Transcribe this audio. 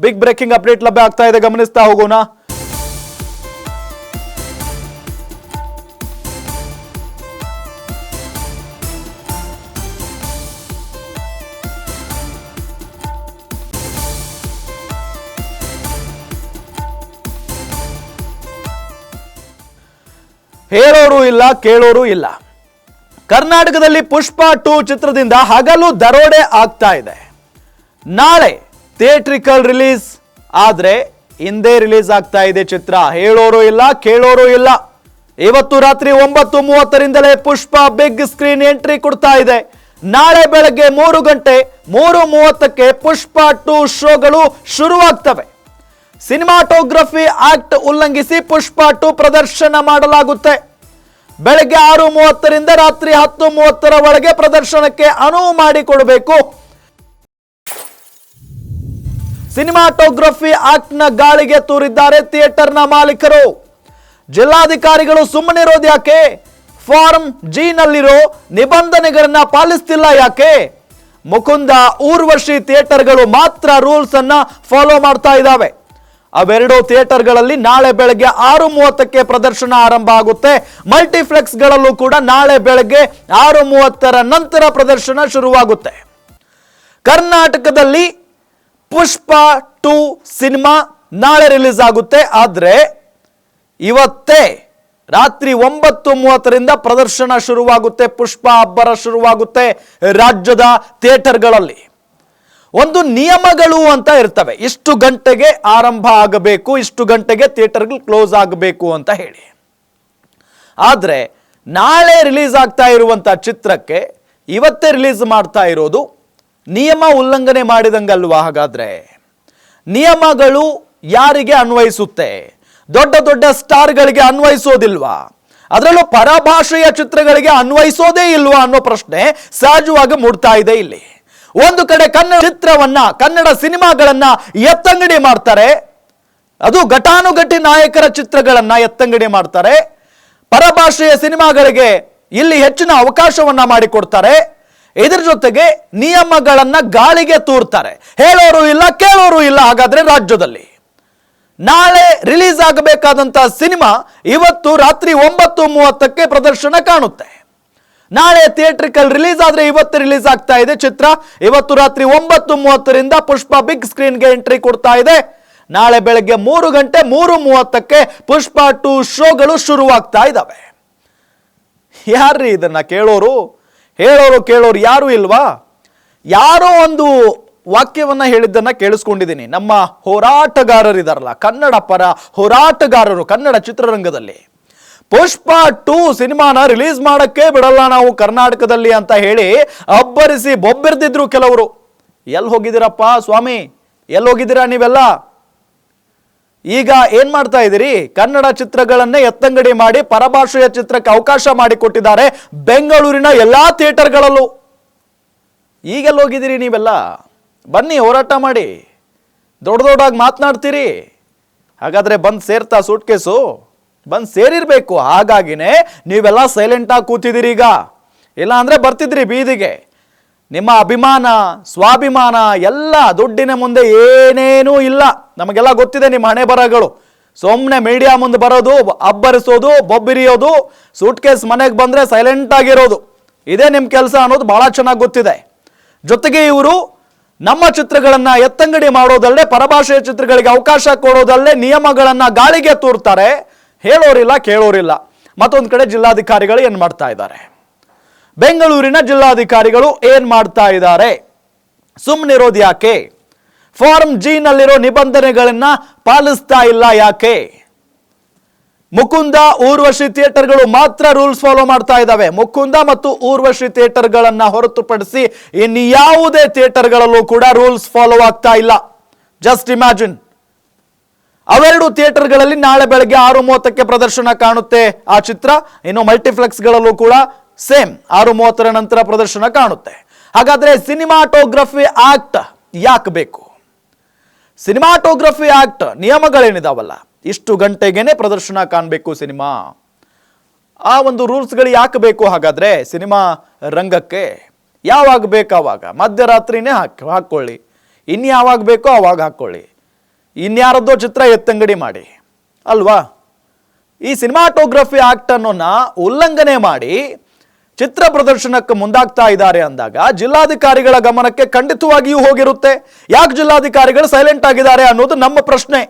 Big breaking update ಲಭ್ಯ ಆಗ್ತಾ ಇದೆ. ಗಮನಿಸ್ತಾ ಹೋಗೋಣ. ಹೇಳೋರು ಇಲ್ಲ, ಕೇಳೋರು ಇಲ್ಲ. ಕರ್ನಾಟಕದಲ್ಲಿ ಪುಷ್ಪ ಟೂ ಚಿತ್ರದಿಂದ ಹಗಲು ದರೋಡೆ ಆಗ್ತಾ ಇದೆ. ನಾಳೆ ಥಿಯೇಟ್ರಿಕಲ್ ರಿಲೀಸ್. ಆದರೆ ಹಿಂದೆ ರಿಲೀಸ್ ಆಗ್ತಾ ಇದೆ ಚಿತ್ರ. ಹೇಳೋರು ಇಲ್ಲ, ಕೇಳೋರು ಇಲ್ಲ. ಇವತ್ತು ರಾತ್ರಿ ಒಂಬತ್ತು ಮೂವತ್ತರಿಂದಲೇ ಪುಷ್ಪ ಬಿಗ್ ಸ್ಕ್ರೀನ್ ಎಂಟ್ರಿ ಕೊಡ್ತಾ ಇದೆ. ನಾಳೆ ಬೆಳಗ್ಗೆ ಮೂರು ಗಂಟೆ, ಮೂರು ಮೂವತ್ತಕ್ಕೆ ಪುಷ್ಪ ಟು ಶೋಗಳು ಶುರುವಾಗ್ತವೆ. ಸಿನಿಮಾಟೋಗ್ರಫಿ ಆಕ್ಟ್ ಉಲ್ಲಂಘಿಸಿ ಪುಷ್ಪ ಟು ಪ್ರದರ್ಶನ ಮಾಡಲಾಗುತ್ತೆ. ಬೆಳಗ್ಗೆ ಆರು ಮೂವತ್ತರಿಂದ ರಾತ್ರಿ ಹತ್ತು ಮೂವತ್ತರ ಒಳಗೆ ಪ್ರದರ್ಶನಕ್ಕೆ ಅನುವು ಮಾಡಿಕೊಡಬೇಕು. ಸಿನಿಮಾಟೋಗ್ರಫಿ ಆಕ್ಟ್ನ ಗಾಳಿಗೆ ತೂರಿದ್ದಾರೆ ಥಿಯೇಟರ್ನ ಮಾಲೀಕರು. ಜಿಲ್ಲಾಧಿಕಾರಿಗಳು ಸುಮ್ಮನಿರೋದು ಯಾಕೆ? ಫಾರ್ಮ್ ಜಿನಲ್ಲಿರೋ ನಿಬಂಧನೆಗಳನ್ನ ಪಾಲಿಸ್ತಿಲ್ಲ ಯಾಕೆ? ಮುಕುಂದ ಊರ್ವಶಿ ಥಿಯೇಟರ್ಗಳು ಮಾತ್ರ ರೂಲ್ಸ್ ಅನ್ನ ಫಾಲೋ ಮಾಡ್ತಾ ಇದ್ದಾವೆ. ಅವೆರಡು ಥಿಯೇಟರ್ಗಳಲ್ಲಿ ನಾಳೆ ಬೆಳಗ್ಗೆ ಆರು ಮೂವತ್ತಕ್ಕೆ ಪ್ರದರ್ಶನ ಆರಂಭ ಆಗುತ್ತೆ. ಮಲ್ಟಿಪ್ಲೆಕ್ಸ್ಗಳಲ್ಲೂ ಕೂಡ ನಾಳೆ ಬೆಳಗ್ಗೆ ಆರು ಮೂವತ್ತರ ನಂತರ ಪ್ರದರ್ಶನ ಶುರುವಾಗುತ್ತೆ. ಕರ್ನಾಟಕದಲ್ಲಿ ಪುಷ್ಪ ಟು ಸಿನಿಮಾ ನಾಳೆ ರಿಲೀಸ್ ಆಗುತ್ತೆ. ಆದರೆ ಇವತ್ತೇ ರಾತ್ರಿ ಒಂಬತ್ತು ಮೂವತ್ತರಿಂದ ಪ್ರದರ್ಶನ ಶುರುವಾಗುತ್ತೆ, ಪುಷ್ಪ ಅಬ್ಬರ ಶುರುವಾಗುತ್ತೆ ರಾಜ್ಯದ ಥಿಯೇಟರ್ಗಳಲ್ಲಿ. ಒಂದು ನಿಯಮಗಳು ಅಂತ ಇರ್ತವೆ. ಇಷ್ಟು ಗಂಟೆಗೆ ಆರಂಭ ಆಗಬೇಕು, ಇಷ್ಟು ಗಂಟೆಗೆ ಥಿಯೇಟರ್ಗಳು ಕ್ಲೋಸ್ ಆಗಬೇಕು ಅಂತ ಹೇಳಿ. ಆದರೆ ನಾಳೆ ರಿಲೀಸ್ ಆಗ್ತಾ ಇರುವಂಥ ಚಿತ್ರಕ್ಕೆ ಇವತ್ತೇ ರಿಲೀಸ್ ಮಾಡ್ತಾ ಇರೋದು ನಿಯಮ ಉಲ್ಲಂಘನೆ ಮಾಡಿದಂಗಲ್ವಾ ಹಾಗಾದರೆ? ನಿಯಮಗಳು ಯಾರಿಗೆ ಅನ್ವಯಿಸುತ್ತೆ? ದೊಡ್ಡ ದೊಡ್ಡ ಸ್ಟಾರ್ಗಳಿಗೆ ಅನ್ವಯಿಸೋದಿಲ್ವಾ? ಅದರಲ್ಲೂ ಪರಭಾಷೆಯ ಚಿತ್ರಗಳಿಗೆ ಅನ್ವಯಿಸೋದೇ ಇಲ್ವಾ ಅನ್ನೋ ಪ್ರಶ್ನೆ ಸಹಜವಾಗಿ ಮೂಡ್ತಾ ಇದೆ ಇಲ್ಲಿ. ಒಂದು ಕಡೆ ಕನ್ನಡ ಚಿತ್ರವನ್ನ, ಕನ್ನಡ ಸಿನಿಮಾಗಳನ್ನ ಎತ್ತಂಗಡಿ ಮಾಡ್ತಾರೆ. ಅದು ಘಟಾನುಘಟಿ ನಾಯಕರ ಚಿತ್ರಗಳನ್ನ ಎತ್ತಂಗಡಿ ಮಾಡ್ತಾರೆ. ಪರಭಾಷೆಯ ಸಿನಿಮಾಗಳಿಗೆ ಇಲ್ಲಿ ಹೆಚ್ಚಿನ ಅವಕಾಶವನ್ನ ಮಾಡಿಕೊಡ್ತಾರೆ. ಇದರ ಜೊತೆಗೆ ನಿಯಮಗಳನ್ನ ಗಾಳಿಗೆ ತೂರ್ತಾರೆ. ಹೇಳೋರು ಇಲ್ಲ, ಕೇಳೋರು ಇಲ್ಲ ಹಾಗಾದ್ರೆ ರಾಜ್ಯದಲ್ಲಿ. ನಾಳೆ ರಿಲೀಸ್ ಆಗಬೇಕಾದಂತಹ ಸಿನಿಮಾ ಇವತ್ತು ರಾತ್ರಿ ಒಂಬತ್ತು ಮೂವತ್ತಕ್ಕೆ ಪ್ರದರ್ಶನ ಕಾಣುತ್ತೆ. ನಾಳೆ ಥಿಯೇಟ್ರಿಕಲ್ ರಿಲೀಸ್ ಆದ್ರೆ ಇವತ್ತು ರಿಲೀಸ್ ಆಗ್ತಾ ಇದೆ ಚಿತ್ರ. ಇವತ್ತು ರಾತ್ರಿ ಒಂಬತ್ತು ಮೂವತ್ತರಿಂದ ಪುಷ್ಪ ಬಿಗ್ ಸ್ಕ್ರೀನ್ಗೆ ಎಂಟ್ರಿ ಕೊಡ್ತಾ ಇದೆ. ನಾಳೆ ಬೆಳಗ್ಗೆ ಮೂರು ಗಂಟೆ ಮೂರು ಮೂವತ್ತಕ್ಕೆ ಪುಷ್ಪ ಟು ಶೋಗಳು ಶುರುವಾಗ್ತಾ ಇದ್ದಾವೆ ಯಾರ್ರೀ ಇದನ್ನ ಕೇಳೋರು? ಹೇಳೋರು ಕೇಳೋರು ಯಾರು ಇಲ್ವಾ? ಯಾರೋ ಒಂದು ವಾಕ್ಯವನ್ನ ಹೇಳಿದ್ದನ್ನ ಕೇಳಿಸ್ಕೊಂಡಿದ್ದೀನಿ. ನಮ್ಮ ಹೋರಾಟಗಾರರಿದಾರಲ್ಲ, ಕನ್ನಡ ಪರ ಹೋರಾಟಗಾರರು, ಕನ್ನಡ ಚಿತ್ರರಂಗದಲ್ಲಿ. ಪುಷ್ಪ ಟೂ ಸಿನಿಮಾನ ರಿಲೀಸ್ ಮಾಡಕ್ಕೆ ಬಿಡಲ್ಲ ನಾವು ಕರ್ನಾಟಕದಲ್ಲಿ ಅಂತ ಹೇಳಿ ಅಬ್ಬರಿಸಿ ಬೊಬ್ಬೆರ್ದಿದ್ರು ಕೆಲವರು. ಎಲ್ಲಿ ಹೋಗಿದ್ದೀರಪ್ಪ ಸ್ವಾಮಿ? ಎಲ್ಲಿ ಹೋಗಿದ್ದೀರಾ ನೀವೆಲ್ಲ? ಈಗ ಏನ್ ಮಾಡ್ತಾ ಇದ್ದೀರಿ? ಕನ್ನಡ ಚಿತ್ರಗಳನ್ನೇ ಎತ್ತಂಗಡಿ ಮಾಡಿ ಪರಭಾಷೆಯ ಚಿತ್ರಕ್ಕೆ ಅವಕಾಶ ಮಾಡಿಕೊಟ್ಟಿದ್ದಾರೆ ಬೆಂಗಳೂರಿನ ಎಲ್ಲಾ ಥಿಯೇಟರ್ಗಳಲ್ಲೂ. ಈಗೆಲ್ಲ ಹೋಗಿದ್ದೀರಿ ನೀವೆಲ್ಲ? ಬನ್ನಿ, ಹೋರಾಟ ಮಾಡಿ. ದೊಡ್ಡ ದೊಡ್ಡಾಗಿ ಮಾತನಾಡ್ತೀರಿ. ಹಾಗಾದ್ರೆ ಬಂದು ಸೇರ್ತಾ ಸೂಟ್ ಕೇಸು ಬಂದು ಸೇರಿರ್ಬೇಕು. ಹಾಗಾಗಿನೇ ನೀವೆಲ್ಲ ಸೈಲೆಂಟಾಗಿ ಕೂತಿದ್ದೀರಿ ಈಗ. ಇಲ್ಲ ಅಂದ್ರೆ ಬರ್ತಿದ್ರಿ ಬೀದಿಗೆ. ನಿಮ್ಮ ಅಭಿಮಾನ, ಸ್ವಾಭಿಮಾನ, ಎಲ್ಲ ದುಡ್ಡಿನ ಮುಂದೆ ಏನೇನೂ ಇಲ್ಲ. ನಮಗೆಲ್ಲ ಗೊತ್ತಿದೆ ನಿಮ್ಮ ಹಣೆ ಬರಗಳು ಸುಮ್ಮನೆ ಮೀಡಿಯಾ ಮುಂದೆ ಬರೋದು, ಅಬ್ಬರಿಸೋದು, ಬೊಬ್ಬಿರಿಯೋದು ಸೂಟ್ ಕೇಸ್ ಮನೆಗೆ ಬಂದರೆ ಸೈಲೆಂಟ್ ಆಗಿರೋದು. ಇದೇ ನಿಮ್ಮ ಕೆಲಸ ಅನ್ನೋದು ಭಾಳ ಚೆನ್ನಾಗಿ ಗೊತ್ತಿದೆ. ಜೊತೆಗೆ ಇವರು ನಮ್ಮ ಚಿತ್ರಗಳನ್ನು ಎತ್ತಂಗಡಿ ಮಾಡೋದಲ್ಲದೆ ಪರಭಾಷೆಯ ಚಿತ್ರಗಳಿಗೆ ಅವಕಾಶ ಕೊಡೋದಲ್ಲದೆ ನಿಯಮಗಳನ್ನು ಗಾಳಿಗೆ ತೂರ್ತಾರೆ. ಹೇಳೋರಿಲ್ಲ, ಕೇಳೋರಿಲ್ಲ. ಮತ್ತೊಂದು ಕಡೆ ಜಿಲ್ಲಾಧಿಕಾರಿಗಳು ಏನು ಮಾಡ್ತಾ ಇದ್ದಾರೆ? ಬೆಂಗಳೂರಿನ ಜಿಲ್ಲಾಧಿಕಾರಿಗಳು ಏನ್ ಮಾಡ್ತಾ ಇದ್ದಾರೆ? ಸುಮ್ಮನಿರೋದು ಯಾಕೆ? ಫಾರ್ಮ್ ಜಿ ನಲ್ಲಿರೋ ನಿಬಂಧನೆಗಳನ್ನ ಪಾಲಿಸ್ತಾ ಇಲ್ಲ ಯಾಕೆ? ಮುಕುಂದ ಊರ್ವಶಿ ಥಿಯೇಟರ್ಗಳು ಮಾತ್ರ ರೂಲ್ಸ್ ಫಾಲೋ ಮಾಡ್ತಾ ಇದ್ದಾವೆ ಮುಕುಂದ ಮತ್ತು ಊರ್ವಶಿ ಥಿಯೇಟರ್ಗಳನ್ನ ಹೊರತುಪಡಿಸಿ ಇನ್ಯಾವುದೇ ಥಿಯೇಟರ್ಗಳಲ್ಲೂ ಕೂಡ ರೂಲ್ಸ್ ಫಾಲೋ ಆಗ್ತಾ ಇಲ್ಲ. Just imagine. ಅವೆರಡು ಥಿಯೇಟರ್ಗಳಲ್ಲಿ ನಾಳೆ ಬೆಳಗ್ಗೆ ಆರು ಮೂವತ್ತಕ್ಕೆ ಪ್ರದರ್ಶನ ಕಾಣುತ್ತೆ ಆ ಚಿತ್ರ. ಇನ್ನು ಮಲ್ಟಿಪ್ಲೆಕ್ಸ್ಗಳಲ್ಲೂ ಕೂಡ ಸೇಮ್ ಆರು ಮೂವತ್ತರ ನಂತರ ಪ್ರದರ್ಶನ ಕಾಣುತ್ತೆ. ಹಾಗಾದ್ರೆ ಸಿನಿಮಾಟೋಗ್ರಫಿ ಆಕ್ಟ್ ಯಾಕೆ ಬೇಕು? ಸಿನಿಮಾಟೋಗ್ರಫಿ ಆಕ್ಟ್ ನಿಯಮಗಳೇನಿದಾವಲ್ಲ? ಇಷ್ಟು ಗಂಟೆಗೇನೆ ಪ್ರದರ್ಶನ ಕಾಣಬೇಕು ಸಿನಿಮಾ. ಆ ಒಂದು ರೂಲ್ಸ್ಗಳು ಯಾಕೆ ಬೇಕು ಹಾಗಾದ್ರೆ ಸಿನಿಮಾ ರಂಗಕ್ಕೆ? ಯಾವಾಗ ಬೇಕು ಆವಾಗ ಮಧ್ಯರಾತ್ರಿನೇ ಹಾಕಿ, ಹಾಕ್ಕೊಳ್ಳಿ. ಇನ್ಯಾವಾಗ ಬೇಕೋ ಆವಾಗ ಹಾಕ್ಕೊಳ್ಳಿ. ಇನ್ಯಾರದ್ದೋ ಚಿತ್ರ ಎತ್ತಂಗಡಿ ಮಾಡಿ. ಅಲ್ವಾ? ಈ ಸಿನಿಮಾಟೋಗ್ರಫಿ ಆಕ್ಟ್ ಅನ್ನೋನ್ನ ಉಲ್ಲಂಘನೆ ಮಾಡಿ ಚಿತ್ರ ಪ್ರದರ್ಶನಕ್ಕೆ ಮುಂದಾಗ್ತಾ ಇದ್ದಾರೆ ಅಂದಾಗ ಜಿಲ್ಲಾಧಿಕಾರಿಗಳ ಗಮನಕ್ಕೆ ಖಂಡಿತವಾಗಿಯೂ ಹೋಗಿರುತ್ತೆ. ಯಾಕೆ ಜಿಲ್ಲಾಧಿಕಾರಿಗಳು ಸೈಲೆಂಟ್ ಆಗಿದ್ದಾರೆ ಅನ್ನೋದು ನಮ್ಮ ಪ್ರಶ್ನೆ.